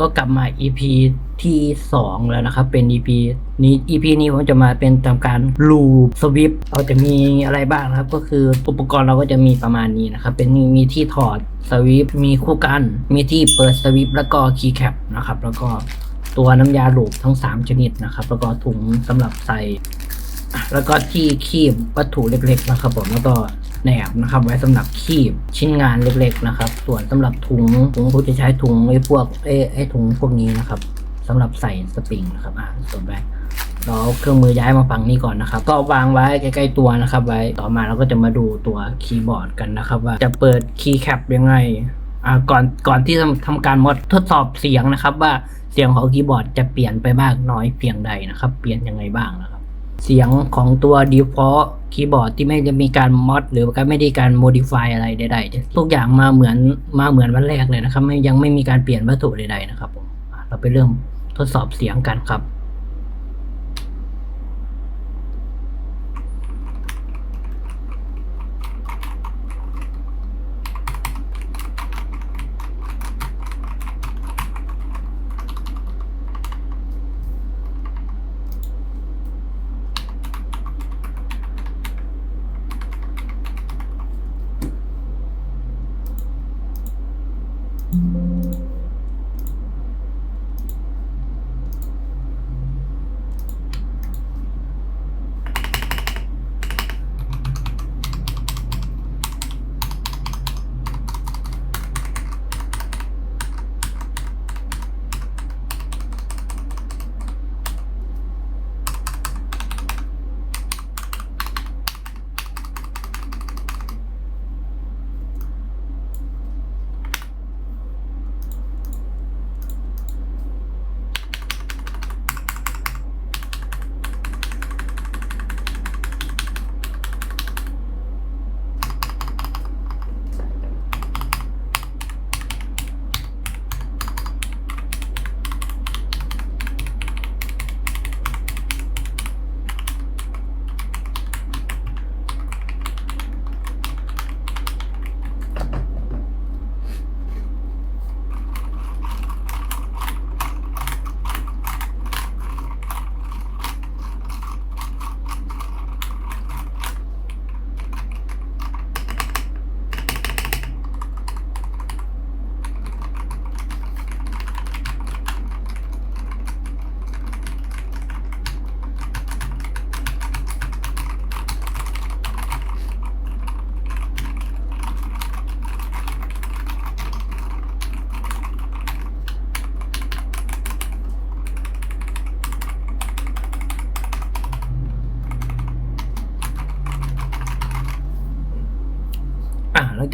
ก็กลับมา EP ที่ 2 แล้วนะครับ เป็น EP นี้ EP นี้ผมจะมาเป็นทำการลูปสวิปเราจะมีอะไรบ้างนะครับ ก็คืออุปกรณ์เราก็จะมีประมาณนี้นะครับ เป็นมีที่ถอดสวิปมีคู่กัน มีที่เปิดสวิปแล้วก็คีย์แคปนะครับ แล้วก็ตัวน้ำยาลูปทั้ง 3 ชนิดนะครับ แล้วก็ถุงสำหรับใส่ แล้วก็ที่คีบวัตถุเล็กๆนะครับผมแล้วก็ แหนบนะครับ ไว้สำหรับคีบชิ้นงานเล็กๆนะครับ ส่วนสำหรับถุงถุงผมจะใช้ถุงไอ้พวกไอ้ไอ้ถุงพวกนี้นะครับสำหรับใส่สปริงนะครับอ่าส่วนไปเราเอาเครื่องมือย้ายมาฝั่งนี้ก่อนนะครับ ก็วางไว้ใกล้ๆตัวนะครับ ไว้ต่อมาเราก็จะมาดูตัวคีย์บอร์ดกันนะครับ ว่าจะเปิดคีย์แคปยังไงอ่าก่อนก่อนที่จะทำการมดทดสอบเสียงนะครับ ว่าเสียงของคีย์บอร์ดจะเปลี่ยนไปมากน้อยเพียงใดนะครับ เปลี่ยนยังไงบ้างนะครับ เสียงของตัว default คีย์บอร์ดที่ไม่จะมีการมอดหรือก็ไม่ได้การ modify อะไรใดๆทุกอย่างมาเหมือนมาเหมือนวันแรกเลยนะครับไม่ยังไม่มีการเปลี่ยนวัตถุใดๆนะครับผมเราไปเริ่มทดสอบเสียงกันครับ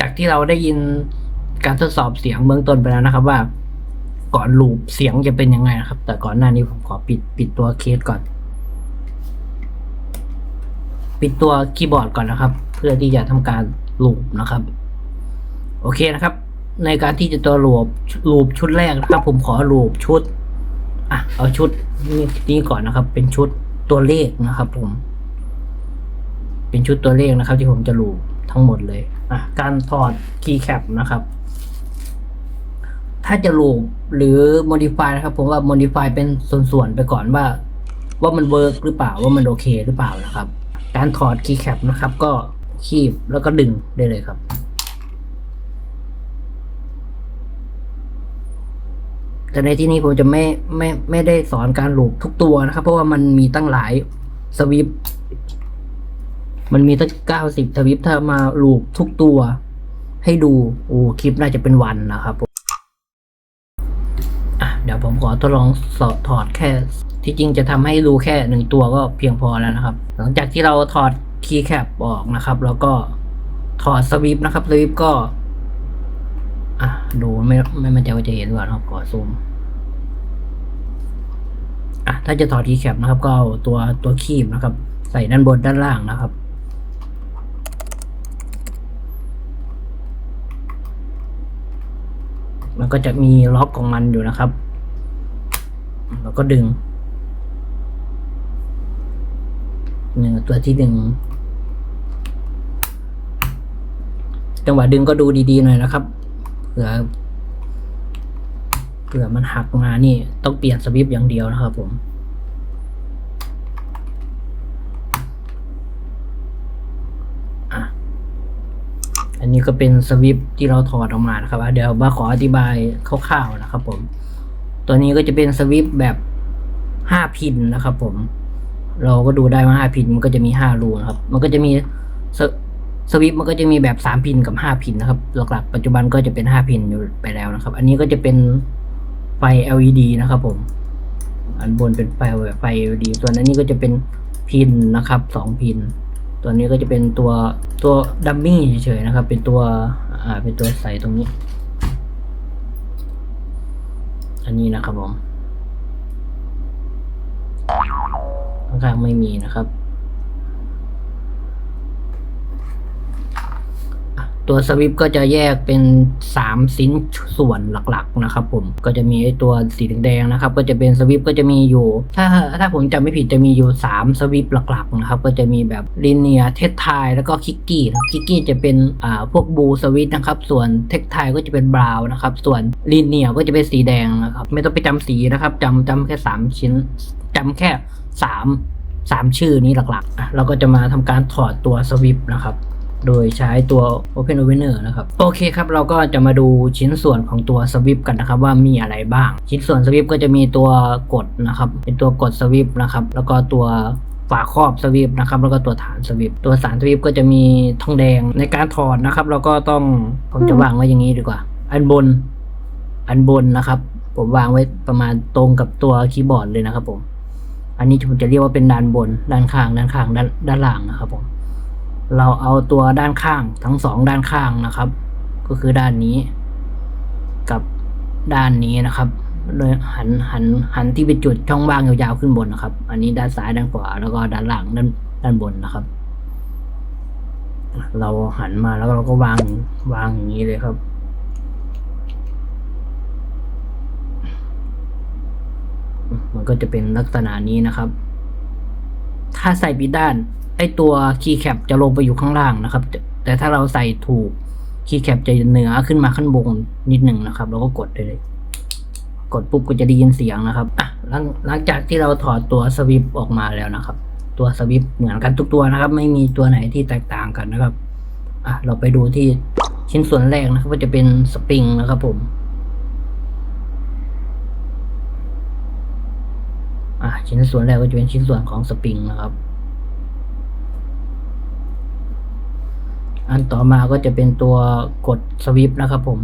จากที่เราได้ยินการทดสอบเสียงเบื้องต้นไปแล้วนะครับ ว่าก่อนลูปเสียงจะเป็นยังไงนะครับ แต่ก่อนหน้านี้ผมขอปิดปิดตัวเคสก่อน ปิดตัวคีย์บอร์ดก่อนนะครับ เพื่อที่จะทำการลูปนะครับ โอเคนะครับ ในการที่จะตัวลูปลูปชุดแรกนะครับ ผมขอลูปชุดอะเอาชุดนี้นี้ก่อนนะครับ เป็นชุดตัวเลขนะครับ ผม เป็นชุดตัวเลขนะครับ ที่ผมจะลูป ทั้งหมดเลยอะการถอดคีย์แคปนะครับ ถ้าจะลูปหรือ modify นะครับ ผมว่า modify เป็นส่วนๆไปก่อนว่า ว่ามันเวิร์กหรือเปล่าว่ามันโอเคหรือเปล่านะครับ การถอดคีย์แคปนะครับ ก็คีบแล้วก็ดึงได้เลยครับแต่ในที่นี้ผมจะไม่ไม่ไม่ได้สอนการลูปทุกตัวนะครับ เพราะว่ามันมีตั้งหลายสวิป มันมีตั้งเก้าสิบสวิปถ้ามาลูปทุกตัว ให้ดู โอ้คลิปน่าจะเป็นวันนะครับผมเดี๋ยวผมขอทดลองสอดถอดแค่ ที่จริงจะทำให้ดูแค่หนึ่งตัวก็เพียงพอแล้วนะครับ หลังจากที่เราถอดคีย์แคปออกนะครับ แล้วก็ถอดสวิปนะครับสวิปก็อะดูไม่ไม่มันจว่าจะเห็นหรือเปล่านะครับขอซูมอะถ้าจะถอดคีย์แคปนะครับ ก็เอาตัวตัวคีบนะครับ ใส่ด้านบนด้านล่างนะครับ มันก็จะมีล็อกของมันอยู่นะครับแล้วก็ดึงหนึ่งตัวที่หนึ่งจังหวะดึงก็ดูดีๆหน่อยนะครับเผื่อเผื่อผื่อมันหักมานี่ต้องเปลี่ยนสวิปอย่างเดียวนะครับผมอะ อันนี้ก็เป็นสวิปที่เราถอดออกมานะครับ เดี๋ยวมาขออธิบายคร่าวๆนะครับ ผม ตัวนี้ก็จะเป็นสวิปแบบห้าพินนะครับ ผม เราก็ดูได้ว่าห้าพินมันก็จะมีห้ารูนะครับ มันก็จะมีสสวิปมันก็จะมีแบบสามพินกับห้าพินนะครับ หลักๆปัจจุบันก็จะเป็นห้าพินอยู่ไปแล้วนะครับ อันนี้ก็จะเป็นไฟ LED นะครับ ผม อันบนเป็นไฟไฟ LED ส่วนอันนี้ก็จะเป็นพินนะครับสองพิน ตัวนี้ก็จะเป็นตัวตัวดัมมี่เฉยๆนะครับ เป็นตัวอ่าเป็นตัวใส่ตรงนี้ อันนี้นะครับผมข้างๆไม่มีนะครับอะ ตัวสวิปก็จะแยกเป็นสามชิ้นส่วนหลักๆนะครับผมก็จะมีไอตัวสีแดงนะครับ ก็จะเป็นสวิปก็จะมีอยู่ ถ้าถ้าผมจำไม่ผิดจะมีอยู่สามสวิปหลักๆนะครับ ก็จะมีแบบลิเนียเทสไทแล้วก็คิกกี้คิกกี้จะเป็นอ่าพวกบูสวิตนะครับ ส่วนเทคไทก็จะเป็นบราวน์นะครับ ส่วนลิเนียก็จะเป็นสีแดงนะครับ ไม่ต้องไปจำสีนะครับจำจำแค่สามชิ้นจำแค่สามสามชื่อนี้หลักๆเราก็จะมาทำการถอดตัวสวิปนะครับ โดยใช้ตัว Open Opener นะครับ โอเคครับเราก็จะมาดูชิ้นส่วนของตัวสวิปกันนะครับว่ามีอะไรบ้าง ชิ้นส่วนสวิปก็จะมีตัวกดนะครับ เป็นตัวกดสวิปนะครับ แล้วก็ตัวฝาครอบสวิปนะครับแล้วก็ตัวฐานสวิปตัวสารสวิปก็จะมีทองแดงในการถอดนะครับ เราก็ต้องผมจะวางไว้อย่างนี้ดีกว่า อันบน อันบนนะครับ ผมวางไว้ประมาณตรงกับตัวคีย์บอร์ดเลยนะครับผม อันนี้ผมจะเรียกว่าเป็นด้านบน ด้านข้าง ด้านข้างด้านด้านล่างนะครับผม เราเอาตัวด้านข้างทั้งสองด้านข้างนะครับ ก็คือด้านนี้กับด้านนี้นะครับโดยหันหันหันที่เป็นจุดช่องว่างยาวๆขึ้นบนนะครับ อันนี้ด้านซ้ายด้านขวาแล้วก็ด้านหลังด้านด้านบนนะครับ เราหันมาแล้วเราก็วางวางอย่างนี้เลยครับ มันก็จะเป็นลักษณะนี้นะครับ ถ้าใส่ผิดด้านไอตัวคีย์แคปจะลงไปอยู่ข้างล่างนะครับ แต่ถ้าเราใส่ถูกคีย์แคปจะเหนือขึ้นมาข้างบนนิดหนึ่งนะครับเราก็กดได้เลย กดปุ๊บก็จะได้ยินเสียงนะครับอะหลังหลังจากที่เราถอดตัวสวิปออกมาแล้วนะครับ ตัวสวิปเหมือนกันทุกตัวนะครับ ไม่มีตัวไหนที่แตกต่างกันนะครับอะเราไปดูที่ชิ้นส่วนแรกนะครับว่าจะเป็นสปริงนะครับผม อะ ชิ้นส่วนแรกก็จะเป็นชิ้นส่วนของสปริงนะครับ อันต่อมาก็จะเป็นตัวกดสวิปนะครับผม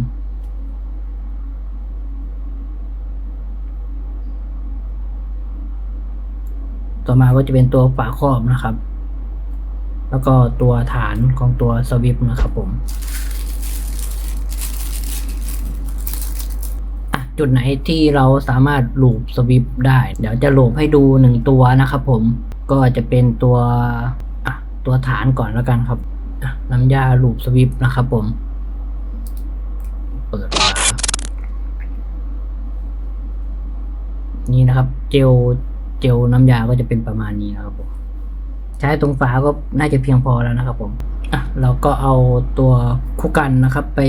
ต่อมาก็จะเป็นตัวฝาครอบนะครับ แล้วก็ตัวฐานของตัวสวิปนะครับผมอะ จุดไหนที่เราสามารถลูปสวิปได้ เดี๋ยวจะลูปให้ดูหนึ่งตัวนะครับผมก็จะเป็นตัวอะตัวฐานก่อนแล้วกันครับน้ำยาลูปสวิปนะครับผม เปิดฝานี่นะครับ เจลเจลน้ำยาก็จะเป็นประมาณนี้นะครับผมใช้ตรงฝาก็น่าจะเพียงพอแล้วนะครับผมอะเราก็เอาตัวคู่กันนะครับ ไป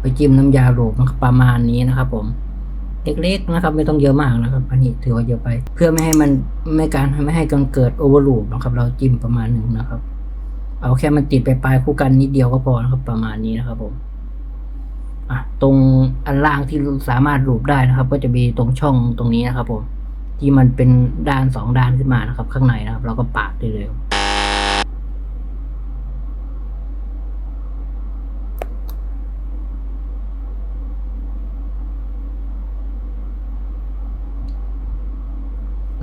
ไปจิ้มน้ำยาโรบนะครับประมาณนี้นะครับผม เล็กๆนะครับ ไม่ต้องเยอะมากนะครับ อันนี้ถือว่าเยอะไป เพื่อไม่ให้มันไม่การไม่ให้กันเกิดโอเวอร์ลูปนะครับ เราจิ้มประมาณหนึ่งนะครับ เอาแค่มันติดไปปลายคู่กันนิดเดียวก็พอนะครับ ประมาณนี้นะครับผมอะตรงอันล่างที่สามารถลูบได้นะครับ ก็จะมีตรงช่องตรงนี้นะครับผมที่มันเป็นด้านสองด้านขึ้นมานะครับ ข้างในนะครับ เราก็ปาดได้เลย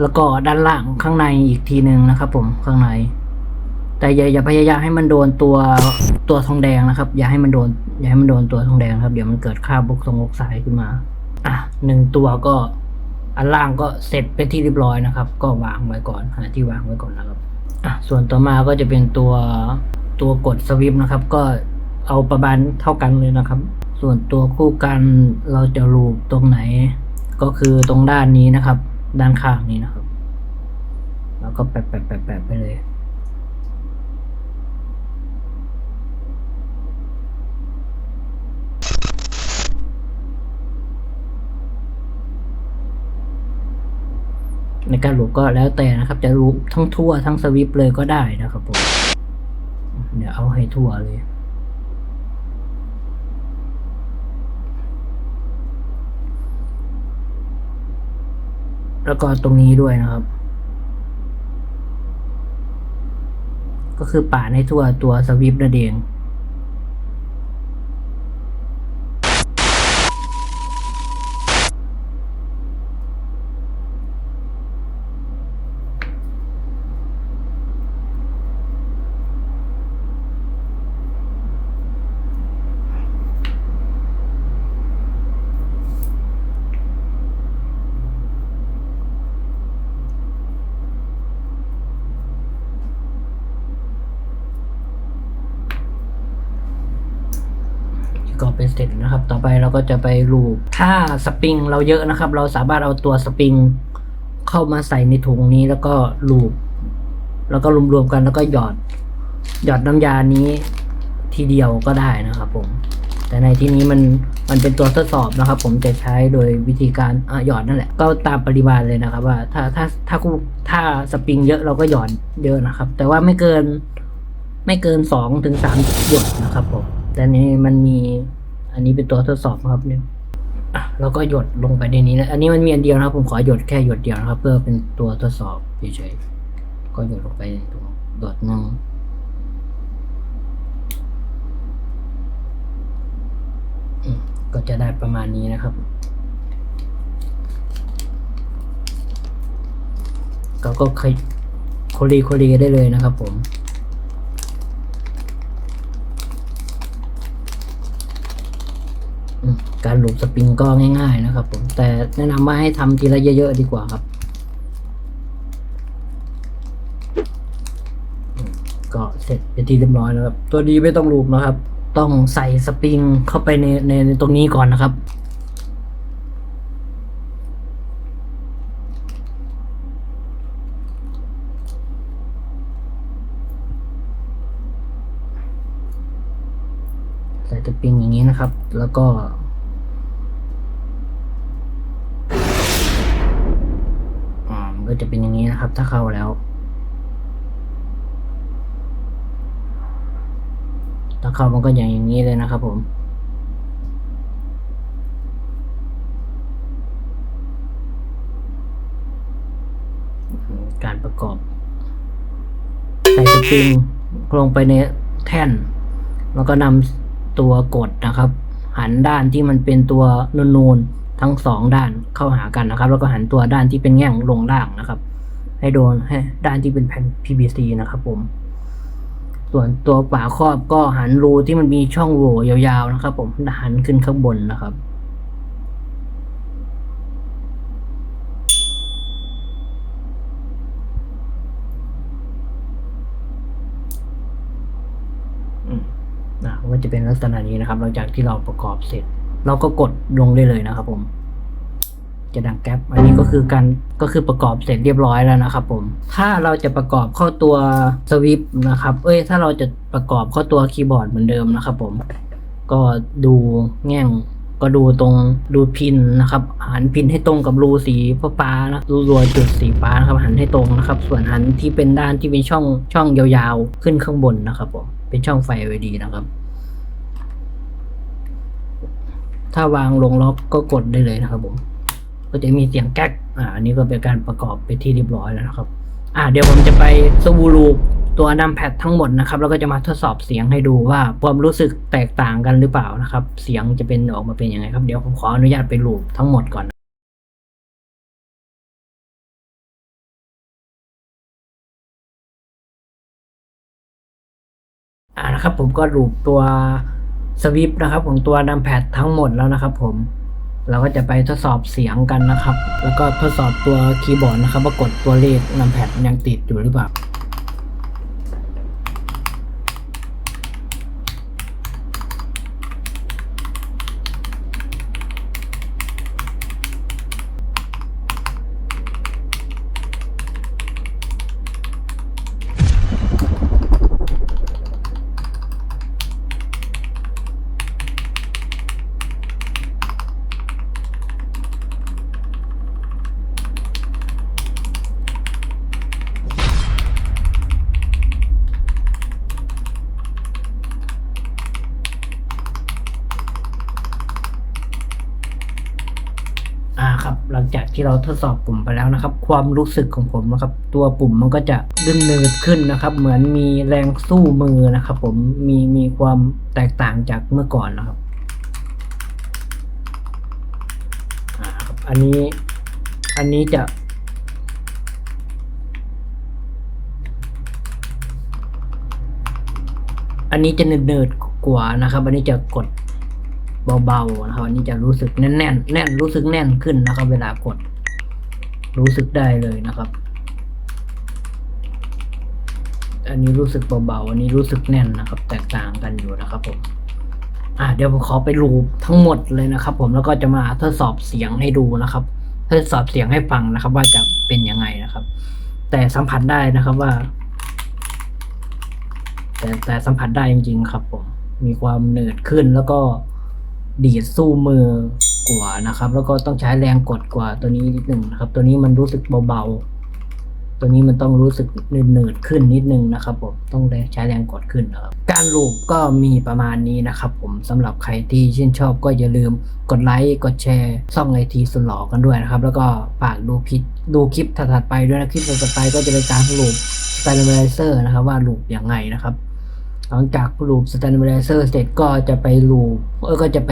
แล้วก็ด้านล่างข้างในอีกทีหนึ่งนะครับ ผมข้างใน แต่อย่าอย่าพยายามให้มันโดนตัวตัวทองแดงนะครับ อย่าให้มันโดน อย่าให้มันโดนตัวทองแดงครับ เดี๋ยวมันเกิดค่าบบุกทรงบกสายขึ้นมา อะหนึ่งตัวก็อันล่างก็เสร็จเป็นที่เรียบร้อยนะครับ ก็วางไว้ก่อนหาที่วางไว้ก่อนนะครับอะส่วนต่อมาก็จะเป็นตัวตัวกดสวิปนะครับ ก็เอาประมาณเท่ากันเลยนะครับ ส่วนตัวคู่กันเราจะรูปตรงไหน ก็คือตรงด้านนี้นะครับ ด้านข้างนี้นะครับ แล้วก็แปะแปะแปะแปะไปเลยในการลูปก็แล้วแต่นะครับ จะลูปทั้งทั่วทั้งสวิปเลยก็ได้นะครับผมเดี๋ยวเอาให้ทั่วเลย แล้วก็ตรงนี้ด้วยนะครับ ก็คือป่าในทั่วตัวสวิปนั่นเอง ก็เป็นเสร็จนะครับ ต่อไปเรา ก็จะไปลูปถ้าสปริงเราเยอะนะครับ เราสามารถเอาตัวสปริงเข้ามาใส่ในถุงนี้แล้วก็ลูปแล้วก็รวมๆกันแล้วก็หยอด หยอดน้ำยานี้ทีเดียวก็ได้นะครับผม แต่ในที่นี้มันมันเป็นตัวทดสอบนะครับ ผมจะใช้โดยวิธีการหยอดนั่นแหละ ก็ตามปริมาณเลยนะครับ ว่าถ้าถ้าถ้ากูถ้าสปริงเยอะเราก็หยอดเยอะนะครับ แต่ว่าไม่เกินไม่เกินสองถึงสามหยดนะครับผมแต่นี้มันมี อันนี้เป็นตัวทดสอบนะครับเนี่ยอะแล้วก็หยดลงไปในนี้นะ อันนี้มันมีอันเดียวนะครับ ผมขอหยดแค่หยดเดียวนะครับ เพื่อเป็นตัวทดสอบเฉยๆก็หยดลงไปในตรงหยดนึงก็จะได้ประมาณนี้นะครับก็ก็คโคลีโคลีได้เลยนะครับผม อืม การหลูบสปริงก็ง่ายๆนะครับผมแต่แนะนำว่าให้ทำทีละเยอะๆดีกว่าครับ ก็เสร็จเป็นที่เรียบร้อยแล้วครับตัวดีไม่ต้องหลูบนะครับ ต้องใส่สปริงเข้าไปในในในตรงนี้ก่อนนะครับใส่สปริงอย่างนี้นะครับ แล้วก็ อ่ามันก็จะเป็นอย่างนี้นะครับ ถ้าเข้าแล้ว ถ้าเข้ามันก็อย่างอย่างนี้เลยนะครับผมการประกอบใส่สปริงลงไปในแท่น แล้วก็นำตัวกดนะครับ หันด้านที่มันเป็นตัวนูนๆทั้งสองด้านเข้าหากันนะครับ แล้วก็หันตัวด้านที่เป็นแง่งลงล่างนะครับ ให้โดนให้ด้านที่เป็นแผ่น PVC นะครับผม ส่วนตัวฝาครอบก็หันรูที่มันมีช่องโหว่ยาวๆนะครับ ผมหันขึ้นข้างบนนะครับอืมนะมันก็จะเป็นลักษณะนี้นะครับ หลังจากที่เราประกอบเสร็จ เราก็กดลงได้เลยนะครับผม จะดังแก๊ปอันนี้ก็คือการก็คือประกอบเสร็จเรียบร้อยแล้วนะครับผมถ้าเราจะประกอบเข้าตัวสวิปนะครับเอ้ยถ้าเราจะประกอบเข้าตัวคีย์บอร์ดเหมือนเดิมนะครับผมก็ดูแง่งก็ดูตรงดูพินนะครับหันพินให้ตรงกับรูสีฟ้าๆนะรูรัวจุดสีฟ้านะครับหันให้ตรงนะครับ ส่วนหันที่เป็นด้านที่เป็นช่องช่องยาวๆขึ้นข้างบนนะครับผมเป็นช่องไฟ LED นะครับ ถ้าวางลงล็อกก็กดได้เลยนะครับผม ก็จะมีเสียงแก๊กอ่าอันนี้ก็เป็นการประกอบไปที่เรียบร้อยแล้วนะครับ อ่า เดี๋ยวผมจะไปสวูลูตัวนำแพดทั้งหมดนะครับ แล้วก็จะมาทดสอบเสียงให้ดูว่าความรู้สึกแตกต่างกันหรือเปล่านะครับ เสียงจะเป็นออกมาเป็นยังไงครับ เดี๋ยวผมขออนุญาตไปลูปทั้งหมดก่อนอ่านะครับผมก็ลูปตัวสวิปนะครับของตัวนำแพดทั้งหมดแล้วนะครับผม เราก็จะไปทดสอบเสียงกันนะครับ แล้วก็ทดสอบตัวคีย์บอร์ดนะครับว่ากดตัวเลขนำแพดยังติดอยู่หรือเปล่า จากที่เราทดสอบปุ่มไปแล้วนะครับ ความรู้สึกของผมนะครับ ตัวปุ่มมันก็จะดึงเนิดขึ้นนะครับ เหมือนมีแรงสู้มือนะครับ ผมมีมีความแตกต่างจากเมื่อก่อนนะครับอันนี้อันนี้จะ อันนี้จะเนิร์ดๆกว่านะครับ อันนี้จะกด เบาๆนะครับอันนี้จะรู้สึกแน่นๆแน่นรู้สึกแน่นขึ้นนะครับ เวลากด รู้สึกได้เลยนะครับ อันนี้รู้สึกเบาๆอันนี้รู้สึกแน่นนะครับ แตกต่างกันอยู่นะครับผมอะเดี๋ยวผมขอไปรูปทั้งหมดเลยนะครับ ผมแล้วก็จะมาทดสอบเสียงให้ดูนะครับทดสอบเสียงให้ฟังนะครับ ว่าจะเป็นยังไงนะครับ แต่สัมผัสได้นะครับว่า แต่แต่สัมผัสได้จริง ๆ ครับ ผม มีความเหนืดขึ้นแล้วก็ ดีดสู้มือกว่านะครับ แล้วก็ต้องใช้แรงกดกว่าตัวนี้นิดหนึ่งนะครับ ตัวนี้มันรู้สึกเบาๆ ตัวนี้มันต้องรู้สึกเหนืดๆขึ้นนิดนึงนะครับผมต้องใช้แรงกดขึ้นนะครับ การลูปก็มีประมาณนี้นะครับ ผมสำหรับใครที่ชื่นชอบก็อย่าลืมกดไลค์กดแชร์ซ่องไอทีสุดหล่อกันด้วยนะครับ แล้วก็ฝากดูคลิปดูคลิปถัดๆไปด้วยนะคลิปถัดๆไปก็จะเป็นการลูป s t a n d a r d i z e r นะครับ ว่าลูปยังไงนะครับ หลังจากลูป s t a n d a r d i z e r เสร็จก็จะไปลูปเออก็จะไป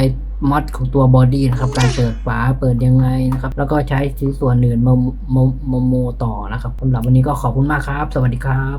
มอดของตัวบอดี้นะครับ การเปิดฝาเปิดยังไงนะครับ แล้วก็ใช้ชิ้นส่วนอื่นมามามาโมต่อนะครับสำหรับวันนี้ก็ขอบคุณมากครับ สวัสดีครับ